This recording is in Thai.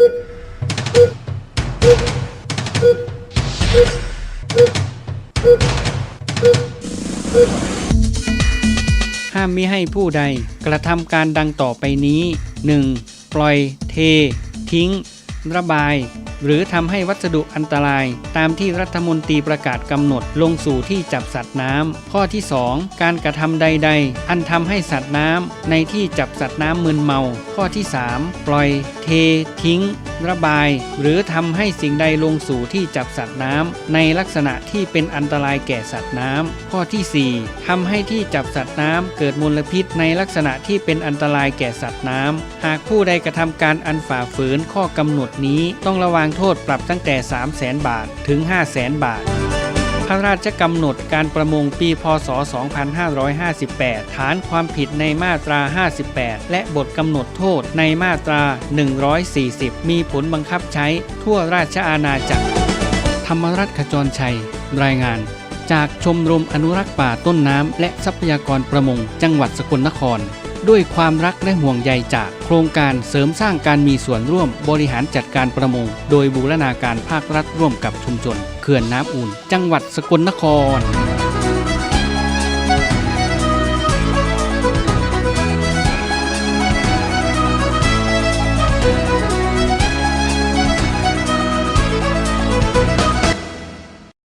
ห้ามมิให้ผู้ใดกระทำการดังต่อไปนี้ 1. ปล่อยเท ทิ้ง ระบาย หรือทำให้วัสดุอันตราย ตามที่รัฐมนตรีประกาศกำหนดลงสู่ที่จับสัตว์น้ำข้อที่ 2 การกระทำใด ๆ อันทำให้สัตว์น้ำในที่จับสัตว์น้ำมึนเมา ข้อที่ 3 ปล่อย เท ทิ้ง ระบาย หรือทำให้สิ่งใดลงสู่ที่จับสัตว์น้ำในลักษณะที่เป็นอันตรายแก่สัตว์น้ำข้อที่ 4ทำให้ที่จับสัตว์น้ำเกิดมลพิษในลักษณะที่เป็นอันตรายแก่สัตว์น้ำหากผู้ใดกระทำการอันฝ่าฝืนข้อกำหนดนี้ต้องระวางโทษปรับตั้งแต่ 3 0 0แสนบาทถึง 5 0 0แสนบาท ระราชกำหนดการประมงปี พศ 2558 ฐานความผิดในมาตรา 58 และบทกำหนดโทษในมาตรา 140 มีผลบังคับใช้ทั่วราชอาณาจักร ธรรมรัฐขจรชัย รายงาน จากชมรมอนุรักษ์ป่าต้นน้ำและทรัพยากรประมง จังหวัดสกลนคร ด้วยความรักและห่วงใยจากโครงการเสริมสร้างการมีส่วนร่วมบริหารจัดการประมง โดยบูรณาการภาครัฐร่วมกับชุมชน เขื่อนน้ำอุ่น จังหวัดสกลนคร